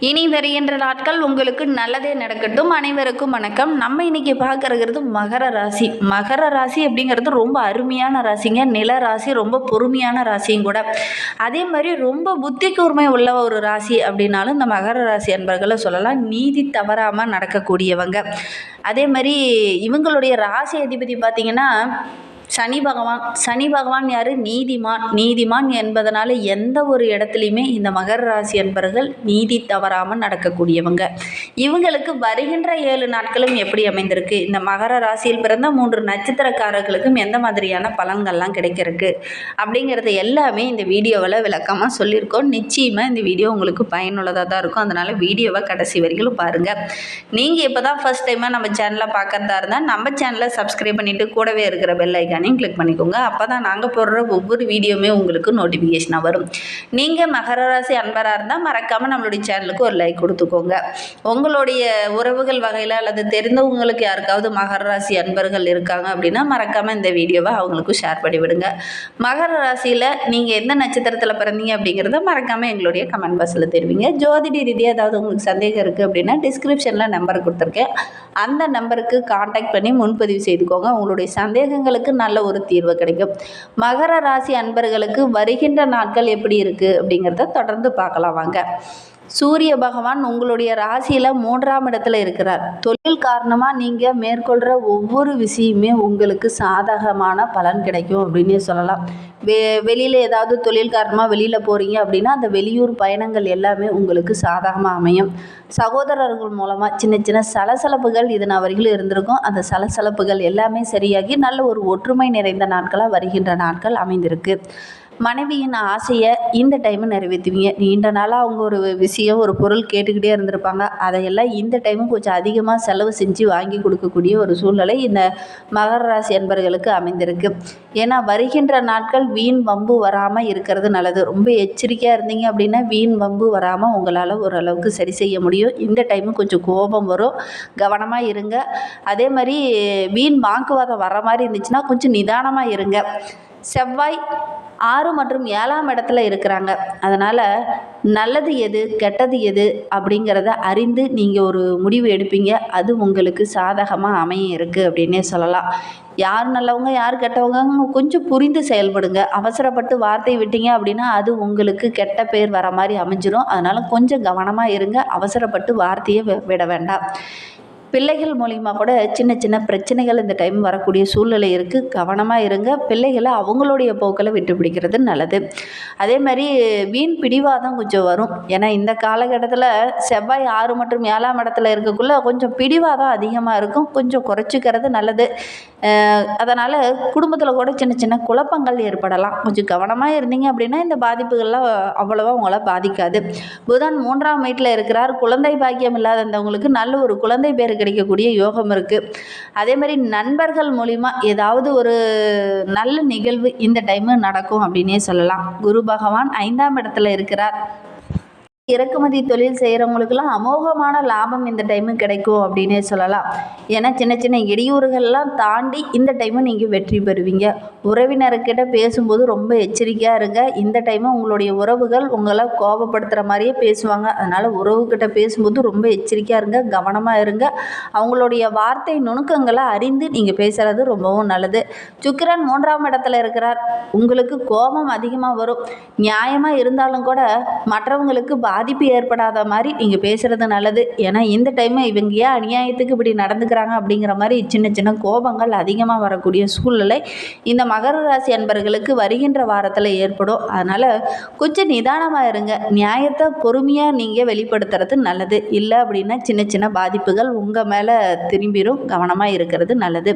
இனி வருகின்ற நாட்கள் உங்களுக்கு நல்லதே நடக்கட்டும். அனைவருக்கும் வணக்கம். நம்ம இன்னைக்கு பார்க்கறது மகர ராசி. மகர ராசி அப்படிங்கிறது ரொம்ப அருமையான ராசிங்க. நில ராசி ரொம்ப பொறுமையான ராசியும் கூட. அதே மாதிரி ரொம்ப புத்தி கூர்மை உள்ள ஒரு ராசி அப்படின்னாலும் இந்த மகர ராசி அன்பர்களை சொல்லலாம். நீதி தவறாமல் நடக்கக்கூடியவங்க. அதே மாதிரி இவங்களுடைய ராசி அதிபதி பார்த்திங்கன்னா சனி பகவான் சனி பகவான் யார்? நீதிமான். நீதிமான் என்பதனால எந்த ஒரு இடத்துலையுமே இந்த மகர ராசி என்பவர்கள் நீதி தவறாமல் நடக்கக்கூடியவங்க. இவங்களுக்கு வருகின்ற ஏழு நாட்களும் எப்படி அமைந்திருக்கு? இந்த மகர ராசியில் பிறந்த மூன்று நட்சத்திரக்காரர்களுக்கும் எந்த மாதிரியான பலன்கள்லாம் கிடைக்கிறதுக்கு அப்படிங்கிறது எல்லாமே இந்த வீடியோவில் விளக்கமாக சொல்லியிருக்கோம். நிச்சயமாக இந்த வீடியோ உங்களுக்கு பயனுள்ளதாக தான் இருக்கும். அதனால் வீடியோவை கடைசி வரைக்கும் பாருங்கள் நீங்கள் இப்போ தான் ஃபஸ்ட் டைமாக நம்ம சேனலை பார்க்குறதா இருந்தால் நம்ம சேனலை சப்ஸ்கிரைப் பண்ணிவிட்டு கூடவே இருக்கிற பெல் பட்டனையும் கிளிக் பண்ணிக்கோங்க. அப்போ தான் நாங்கள் போடுற ஒவ்வொரு வீடியோவுமே உங்களுக்கு நோட்டிஃபிகேஷனாக வரும். நீங்கள் மகர ராசி அன்பராக இருந்தால் மறக்காமல் நம்மளுடைய சேனலுக்கு ஒரு லைக் கொடுத்துக்கோங்க. உங்களுடைய உறவுகள் வகையில் அல்லது தெரிந்தவங்களுக்கு யாருக்காவது மகர ராசி அன்பர்கள் இருக்காங்க அப்படின்னா மறக்காமல் இந்த வீடியோவை அவங்களுக்கும் ஷேர் பண்ணி விடுங்க. மகர ராசியில் நீங்கள் எந்த நட்சத்திரத்தில் பிறந்தீங்க அப்படிங்கிறத மறக்காமல் எங்களுடைய கமெண்ட் பாக்ஸில் தெரிவிங்க. ஜோதிடி ரீதியாக ஏதாவது உங்களுக்கு சந்தேகம் இருக்குது அப்படின்னா டிஸ்கிரிப்ஷனில் நம்பர் கொடுத்துருக்கேன். அந்த நம்பருக்கு காண்டாக்ட் பண்ணி முன்பதிவு செய்துக்கோங்க. உங்களுடைய சந்தேகங்களுக்கு நான் நல்ல ஒரு தீர்வு கிடைக்கும். மகர ராசி அன்பர்களுக்கு வருகின்ற நாட்கள் எப்படி இருக்குது அப்படிங்கிறத தொடர்ந்து பார்க்கலாம் வாங்க. சூரிய பகவான் உங்களுடைய ராசியில் மூன்றாம் இடத்துல இருக்கிறார். தொழில் காரணமாக நீங்கள் மேற்கொள்கிற ஒவ்வொரு விஷயமே உங்களுக்கு சாதகமான பலன் கிடைக்கும் அப்படின்னே சொல்லலாம். வெ வெளியில் ஏதாவது தொழில் காரணமாக வெளியில் போகிறீங்க அப்படின்னா அந்த வெளியூர் பயணங்கள் எல்லாமே உங்களுக்கு சாதகமாக அமையும். சகோதரர்கள் மூலமாக சின்ன சின்ன சலசலப்புகள் இது நான் வரையிலும் இருந்திருக்கும். அந்த சலசலப்புகள் எல்லாமே சரியாகி நல்ல ஒரு ஒற்றுமை நிறைந்த நாட்களாக வருகின்ற நாட்கள் அமைந்திருக்கு. மனைவியின் ஆசையை இந்த டைமு நிறைவேற்றுவீங்க. நீண்ட நாளாக அவங்க ஒரு விஷயம் ஒரு பொருள் கேட்டுக்கிட்டே இருந்திருப்பாங்க. அதையெல்லாம் இந்த டைமு கொஞ்சம் அதிகமாக செலவு செஞ்சு வாங்கி கொடுக்கக்கூடிய ஒரு சூழ்நிலை இந்த மகர ராசி என்பர்களுக்கு அமைந்திருக்கு. ஏன்னா வருகின்ற நாட்கள் வீண் வம்பு வராமல் இருக்கிறது நல்லது. ரொம்ப எச்சரிக்கையாக இருந்தீங்க அப்படின்னா வீண் வம்பு வராமல் உங்களால் ஓரளவுக்கு சரி செய்ய முடியும். இந்த டைமு கொஞ்சம் கோபம் வரும். கவனமாக இருங்க. அதே மாதிரி வீண் வாக்குவாதம் வர மாதிரி இருந்துச்சுன்னா கொஞ்சம் நிதானமாக இருங்க. செவ்வாய் ஆறு மற்றும் ஏழாம் இடத்துல இருக்கிறாங்க. அதனால் நல்லது எது கெட்டது எது அப்படிங்கிறத அறிந்து நீங்கள் ஒரு முடிவு எடுப்பீங்க. அது உங்களுக்கு சாதகமாக அமைய இருக்குது அப்படின்னே சொல்லலாம். யார் நல்லவங்க யார் கெட்டவங்க கொஞ்சம் புரிந்து செயல்படுங்க. அவசரப்பட்டு வார்த்தை விட்டீங்க அப்படின்னா அது உங்களுக்கு கெட்ட பேர் வர மாதிரி அமைஞ்சிரும். அதனால் கொஞ்சம் கவனமாக இருங்க. அவசரப்பட்டு வார்த்தையை விட வேண்டாம். பிள்ளைகள் மூலிமா கூட சின்ன சின்ன பிரச்சனைகள் இந்த டைம் வரக்கூடிய சூழ்நிலை இருக்குது கவனமாக இருங்க. பிள்ளைகளை அவங்களுடைய போக்கில் விட்டு பிடிக்கிறது நல்லது. அதே மாதிரி வீண் பிடிவாதம் கொஞ்சம் வரும். ஏன்னா இந்த காலகட்டத்தில் செவ்வாய் ஆறு மற்றும் ஏழாம் இடத்துல இருக்கக்குள்ளே கொஞ்சம் பிடிவாதம் அதிகமாக இருக்கும். கொஞ்சம் குறைச்சிக்கிறது நல்லது. அதனால் குடும்பத்தில் கூட சின்ன சின்ன குழப்பங்கள் ஏற்படலாம். கொஞ்சம் கவனமாக இருந்தீங்க அப்படின்னா இந்த பாதிப்புகள்லாம் அவ்வளோவா உங்களை பாதிக்காது. புதன் மூன்றாம் வீட்டில் இருக்கிறார். குழந்தை பாக்கியம் இல்லாதவங்களுக்கு நல்ல ஒரு குழந்தை பேருக்கு கிடைக்கக்கூடிய யோகம் இருக்குது அதே மாதிரி நண்பர்கள் மூலிமா ஏதாவது ஒரு நல்ல நிகழ்வு இந்த டைமு நடக்கும் அப்படின்னே சொல்லலாம். குரு பகவான் ஐந்தாம் இடத்துல இருக்கிறார். இறக்குமதி தொழில் செய்கிறவங்களுக்கெல்லாம் அமோகமான லாபம் இந்த டைமு கிடைக்கும் அப்படின்னே சொல்லலாம். ஏன்னா சின்ன சின்ன இடையூறுகள்லாம் தாண்டி இந்த டைமு நீங்கள் வெற்றி பெறுவீங்க. உறவினர்கிட்ட பேசும்போது ரொம்ப எச்சரிக்கையாக இருங்க. இந்த டைமு உங்களுடைய உறவுகள் உங்களை கோபப்படுத்துகிற மாதிரியே பேசுவாங்க. அதனால் உறவுகிட்ட பேசும்போது ரொம்ப எச்சரிக்கையாக இருங்க கவனமாக இருங்க. அவங்களுடைய வார்த்தை நுணுக்கங்களை அறிந்து நீங்கள் பேசுகிறது ரொம்பவும் நல்லது. சுக்கிரன் மூன்றாம் இடத்துல இருக்கிறார். உங்களுக்கு கோபம் அதிகமாக வரும். நியாயமாக இருந்தாலும் கூட மற்றவங்களுக்கு பா பாதிப்பு ஏற்படாத மாதிரி நீங்கள் பேசுகிறது நல்லது. ஏன்னா இந்த டைமு இவங்க ஏன் அநியாயத்துக்கு இப்படி நடந்துக்கிறாங்க அப்படிங்கிற மாதிரி சின்ன சின்ன கோபங்கள் அதிகமாக வரக்கூடிய சூழ்நிலை இந்த மகர ராசி அன்பர்களுக்கு வருகின்ற வாரத்தில் ஏற்படும். அதனால் கொஞ்சம் நிதானமாக இருங்க. நியாயத்தை பொறுமையாக நீங்கள் வெளிப்படுத்துறது நல்லது. இல்லை அப்படின்னா சின்ன சின்ன பாதிப்புகள் உங்கள் மேலே திரும்பிடும் கவனமாக இருக்கிறது நல்லது.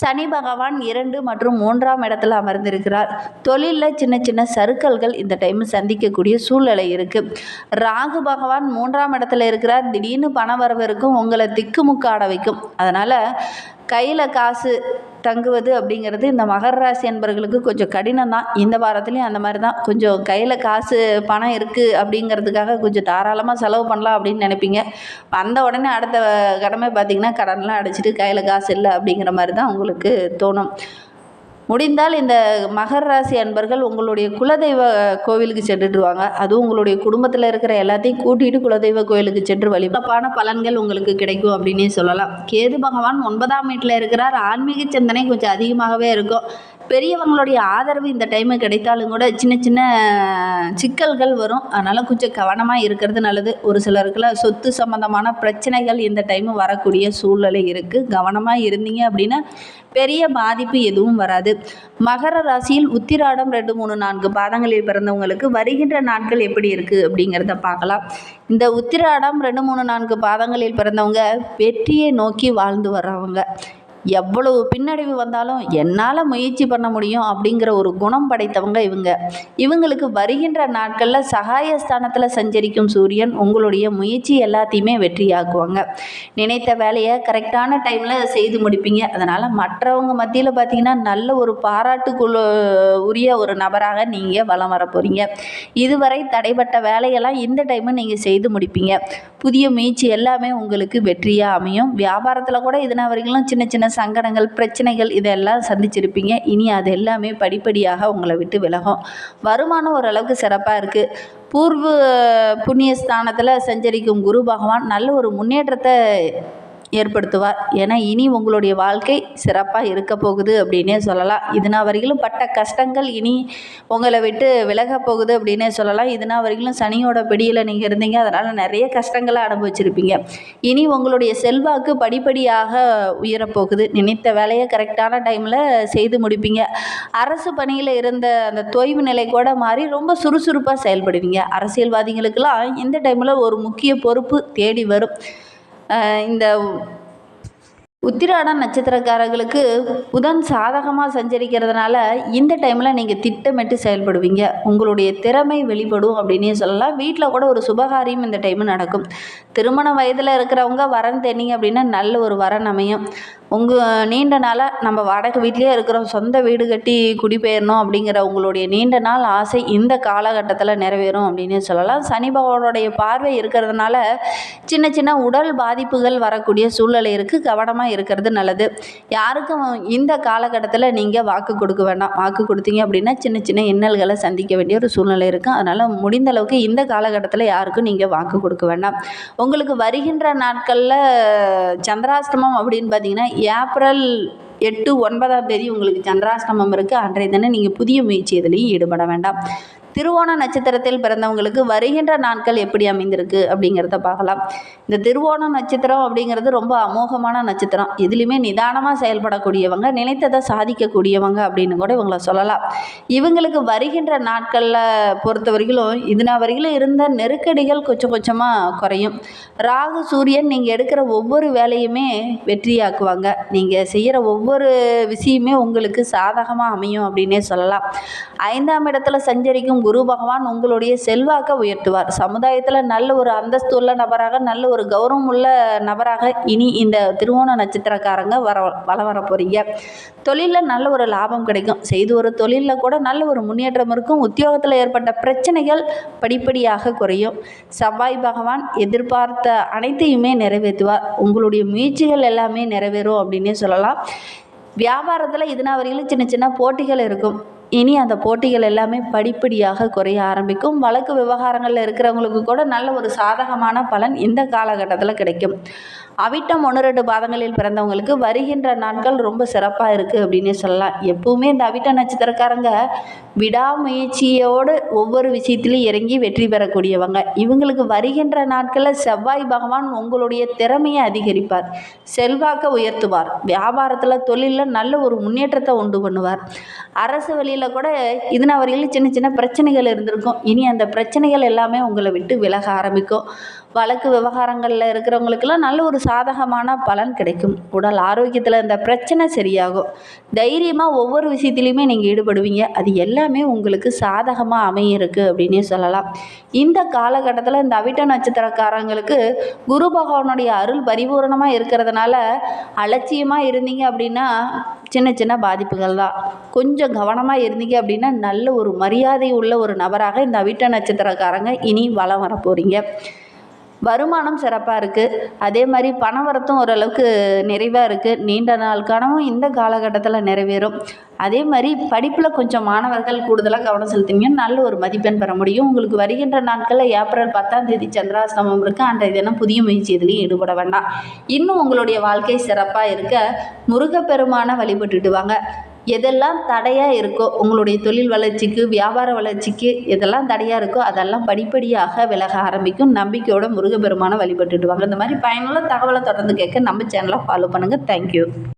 சனி பகவான் இரண்டு மற்றும் மூன்றாம் இடத்துல அமர்ந்திருக்கிறார். தொழிலில் சின்ன சின்ன சறுக்கல்கள் இந்த டைம் சந்திக்கக்கூடிய சூழ்நிலை இருக்குது ராகு பகவான் மூன்றாம் இடத்துல இருக்கிறார். திடீர்னு பண வரவு இருக்கும். உங்களை திக்குமுக்காட வைக்கும். அதனால் கையில் காசு தங்குவது அப்படிங்கிறது இந்த மகர ராசி என்பர்களுக்கு கொஞ்சம் கடினம் தான். இந்த வாரத்துலேயும் அந்த மாதிரி தான். கொஞ்சம் கையில் காசு பணம் இருக்குது அப்படிங்கிறதுக்காக கொஞ்சம் தாராளமாக செலவு பண்ணலாம் அப்படின்னு நினைப்பீங்க. வந்த உடனே அடுத்த கடமை பார்த்திங்கன்னா கடன்லாம் அடைச்சிட்டு கையில் காசு இல்லை அப்படிங்கிற மாதிரி தான் உங்களுக்கு தோணும். முடிந்தால் இந்த மகர ராசி அன்பர்கள் உங்களுடைய குலதெய்வ கோவிலுக்கு சென்றுட்டு வாங்க அதுவும் உங்களுடைய குடும்பத்தில் இருக்கிற எல்லாத்தையும் கூட்டிகிட்டு குலதெய்வ கோவிலுக்கு சென்று வழிபான பலன்கள் உங்களுக்கு கிடைக்கும் அப்படின்னே சொல்லலாம். கேது பகவான் ஒன்பதாம் வீட்டில் இருக்கிறார். ஆன்மீக சிந்தனை கொஞ்சம் அதிகமாகவே இருக்கும். பெரியவங்களுடைய ஆதரவு இந்த டைமு கிடைத்தாலும் கூட சின்ன சின்ன சிக்கல்கள் வரும். அதனால் கொஞ்சம் கவனமாக இருக்கிறது நல்லது. ஒரு சிலருக்குலாம் சொத்து சம்மந்தமான பிரச்சனைகள் இந்த டைமு வரக்கூடிய சூழ்நிலை இருக்குது கவனமாக இருந்தீங்க அப்படின்னா பெரிய பாதிப்பு எதுவும் வராது. மகர ராசியில் உத்திராடம் ரெண்டு மூணு நான்கு பாதங்களில் பிறந்தவங்களுக்கு வருகின்ற நாட்கள் எப்படி இருக்குது அப்படிங்கிறத பார்க்கலாம். இந்த உத்திராடம் ரெண்டு மூணு நான்கு பாதங்களில் பிறந்தவங்க வெற்றியை நோக்கி வாழ்ந்து வர்றவங்க. எவ்வளவு பின்னடைவு வந்தாலும் என்னால் முயற்சி பண்ண முடியும் அப்படிங்கிற ஒரு குணம் படைத்தவங்க இவங்க. இவங்களுக்கு வருகின்ற நாட்களில் சகாயஸ்தானத்தில் சஞ்சரிக்கும் சூரியன் உங்களுடைய முயற்சி எல்லாத்தையுமே வெற்றியாக்குவாங்க. நினைத்த வேலையை கரெக்டான டைமில் செய்து முடிப்பீங்க. அதனால் மற்றவங்க மத்தியில் பார்த்தீங்கன்னா நல்ல ஒரு பாராட்டுக்குள்ள உரிய ஒரு நபராக நீங்கள் வலம் வர போகிறீங்க இதுவரை தடைப்பட்ட வேலையெல்லாம் இந்த டைமு நீங்கள் செய்து முடிப்பீங்க. புதிய முயற்சி எல்லாமே உங்களுக்கு வெற்றியாக அமையும். வியாபாரத்தில் கூட இதனால் வரைக்கும் சின்ன சின்ன சங்கடங்கள் பிரச்சனைகள் இதெல்லாம் சந்திச்சிருப்பீங்க. இனி அது எல்லாமே படிப்படியாக உங்களை விட்டு விலகும். வருமானம் ஓரளவுக்கு சிறப்பாக இருக்குது பூர்வ புண்ணிய ஸ்தானத்தில் சஞ்சரிக்கும் குரு பகவான் நல்ல ஒரு முன்னேற்றத்தை ஏற்படுத்துவார். ஏன்னா இனி உங்களுடைய வாழ்க்கை சிறப்பாக இருக்க போகுது அப்படின்னே சொல்லலாம். இதுனா வரையிலும் பட்ட கஷ்டங்கள் இனி உங்களை விட்டு விலக போகுது அப்படின்னே சொல்லலாம். இதுனா வரையிலும் சனியோட பிடியில் நீங்கள் இருந்தீங்க. அதனால் நிறைய கஷ்டங்களை அனுபவிச்சிருப்பீங்க. இனி உங்களுடைய செல்வாக்கு படிப்படியாக உயரப்போகுது. நினைத்த வேலையை கரெக்டான டைமில் செய்து முடிப்பீங்க. அரசு பணியில் இருந்த அந்த தொய்வு நிலை கூட மாறி ரொம்ப சுறுசுறுப்பாக செயல்படுவீங்க. அரசியல்வாதிகளுக்கெல்லாம் இந்த டைமில் ஒரு முக்கிய பொறுப்பு தேடி வரும். இந்த உத்திராடம் நட்சத்திரக்காரர்களுக்கு புதன் சாதகமாக சஞ்சரிக்கிறதுனால இந்த டைமில் நீங்கள் திட்டமிட்டு செயல்படுவீங்க. உங்களுடைய திறமை வெளிப்படும் அப்படின்னே சொல்லலாம். வீட்டில் கூட ஒரு சுபகாரியம் இந்த டைமு நடக்கும். திருமண வயதில் இருக்கிறவங்க வரன் தேடிங்க அப்படின்னா நல்ல ஒரு வரன் அமையும். உங்கள் நீண்ட நாளாக நம்ம வாடகை வீட்லேயே இருக்கிறோம். சொந்த வீடு கட்டி குடிபெயரணும் அப்படிங்கிற உங்களுடைய நீண்ட நாள் ஆசை இந்த காலகட்டத்தில் நிறைவேறும் அப்படின்னு சொல்லலாம். சனி பகவானுடைய பார்வை இருக்கிறதுனால சின்ன சின்ன உடல் பாதிப்புகள் வரக்கூடிய சூழ்நிலை இருக்குது கவனமாக இருக்கிறது நல்லது. யாருக்கும் இந்த காலகட்டத்தில் நீங்கள் வாக்கு கொடுக்க வேண்டாம். வாக்கு கொடுத்தீங்க அப்படின்னா சின்ன சின்ன இன்னல்களை சந்திக்க வேண்டிய ஒரு சூழ்நிலை இருக்கும். அதனால் முடிந்த அளவுக்கு இந்த காலகட்டத்தில் யாருக்கும் நீங்கள் வாக்கு கொடுக்க வேண்டாம். உங்களுக்கு வருகின்ற நாட்களில் சந்திராஷ்டமம் அப்படின்னு பார்த்தீங்கன்னா ஏப்ரல் எட்டு ஒன்பதாம் தேதி உங்களுக்கு சந்திராஷ்டமம் இருக்குது அன்றைய தினம் நீங்கள் புதிய முயற்சி எதுலேயும் ஈடுபட வேண்டாம். திருவோண நட்சத்திரத்தில் பிறந்தவங்களுக்கு வருகின்ற நாட்கள் எப்படி அமைந்திருக்கு அப்படிங்கிறத பார்க்கலாம். இந்த திருவோண நட்சத்திரம் அப்படிங்கிறது ரொம்ப அமோகமான நட்சத்திரம். எதுலேயுமே நிதானமாக செயல்படக்கூடியவங்க நினைத்ததை சாதிக்கக்கூடியவங்க அப்படின்னு கூட இவங்களை சொல்லலாம். இவங்களுக்கு வருகின்ற நாட்களில் பொறுத்த வரைக்கும் இதுனா வரையிலும் இருந்த நெருக்கடிகள் கொஞ்சம் கொஞ்சமாக குறையும். ராகு சூரியன் நீங்கள் எடுக்கிற ஒவ்வொரு வேலையுமே வெற்றியாக்குவாங்க. நீங்கள் செய்கிற ஒவ்வொரு விஷயமே உங்களுக்கு சாதகமாக அமையும் அப்படின்னே சொல்லலாம். ஐந்தாம் இடத்துல சஞ்சரிக்கும் குரு பகவான் உங்களுடைய செல்வாக்கை உயர்த்துவார். சமுதாயத்தில் நல்ல ஒரு அந்தஸ்து உள்ள நபராக நல்ல ஒரு கௌரவம் உள்ள நபராக இனி இந்த திருவோண நட்சத்திரக்காரங்க வர வள வர போகிறீங்க தொழிலில் நல்ல ஒரு லாபம் கிடைக்கும். செய்து ஒரு தொழிலில் கூட நல்ல ஒரு முன்னேற்றம் இருக்கும். உத்தியோகத்தில் ஏற்பட்ட பிரச்சனைகள் படிப்படியாக குறையும். செவ்வாய் பகவான் எதிர்பார்த்த அனைத்தையுமே நிறைவேற்றுவார். உங்களுடைய முயற்சிகள் எல்லாமே நிறைவேறும் அப்படின்னே சொல்லலாம். வியாபாரத்தில் இதுனா வரையிலும் சின்ன சின்ன போட்டிகள் இருக்கும். இனி அந்த போட்டிகள் எல்லாமே படிப்படியாக குறைய ஆரம்பிக்கும். வழக்கு விவகாரங்களில் இருக்கிறவங்களுக்கு கூட நல்ல ஒரு சாதகமான பலன் இந்த காலகட்டத்தில் கிடைக்கும். அவிட்டம் ஒன்று ரெண்டு பாதங்களில் பிறந்தவங்களுக்கு வருகின்ற நாட்கள் ரொம்ப சிறப்பாக இருக்குது அப்படின்னே சொல்லலாம். எப்பவுமே இந்த அவிட்ட நட்சத்திரக்காரங்க விடாமுயற்சியோடு ஒவ்வொரு விஷயத்திலையும் இறங்கி வெற்றி பெறக்கூடியவங்க. இவங்களுக்கு வருகின்ற நாட்களில் செவ்வாய் பகவான் உங்களுடைய திறமையை அதிகரிப்பார். செல்வாக்கை உயர்த்துவார். வியாபாரத்தில் தொழிலில் நல்ல ஒரு முன்னேற்றத்தை உண்டு பண்ணுவார். அரசு வழியில் கூட இதுனா வரையிலும் சின்ன சின்ன பிரச்சனைகள் இருந்திருக்கும். இனி அந்த பிரச்சனைகள் எல்லாமே உங்களை விட்டு விலக ஆரம்பிக்கும். வழக்கு விவகாரங்களில் இருக்கிறவங்களுக்கெல்லாம் நல்ல ஒரு சாதகமான பலன் கிடைக்கும். உடல் ஆரோக்கியத்தில் இந்த பிரச்சனை சரியாகும். தைரியமாக ஒவ்வொரு விஷயத்துலையுமே நீங்கள் ஈடுபடுவீங்க. அது எல்லாமே உங்களுக்கு சாதகமாக அமையிருக்கு அப்படின்னே சொல்லலாம். இந்த காலகட்டத்தில் இந்த அவிட்ட நட்சத்திரக்காரங்களுக்கு குரு பகவானுடைய அருள் பரிபூரணமாக இருக்கிறதுனால அலட்சியமாக இருந்தீங்க அப்படின்னா சின்ன சின்ன பாதிப்புகள் தான். கொஞ்சம் கவனமாக இருந்தீங்க அப்படின்னா நல்ல ஒரு மரியாதை உள்ள ஒரு நபராக இந்த அவிட்ட நட்சத்திரக்காரங்க இனி வளம் வர போகிறீங்க வருமானம் சிறப்பாக இருக்குது அதே மாதிரி பணவரத்தும் ஓரளவுக்கு நிறைவாக இருக்குது நீண்ட நாள் கனவும் இந்த காலகட்டத்தில் நிறைவேறும். அதே மாதிரி படிப்பில் கொஞ்சம் மாணவர்கள் கூடுதலாக கவனம் செலுத்தினீங்கன்னா நல்ல ஒரு மதிப்பெண் பெற முடியும். உங்களுக்கு வருகின்ற நாட்களில் ஏப்ரல் பத்தாம் தேதி சந்திராசிரமம் இருக்குது அன்றைய தினம் புதிய முயற்சி எதுலையும் ஈடுபட வேண்டாம். இன்னும் உங்களுடைய வாழ்க்கை சிறப்பாக இருக்க முருகப்பெருமானை வழிபட்டுட்டு வாங்க. எதெல்லாம் தடையாக இருக்கோ உங்களுடைய தொழில் வளர்ச்சிக்கு வியாபார வளர்ச்சிக்கு எதெல்லாம் தடையாக இருக்கோ அதெல்லாம் படிப்படியாக விலக ஆரம்பிக்கும். நம்பிக்கையோட முருகப்பெருமானை வழிபட்டுட்டு வாங்க. இந்த மாதிரி பயனுள்ள தகவலை தொடர்ந்து கேட்க நம்ம சேனலை ஃபாலோ பண்ணுங்கள் தேங்க்யூ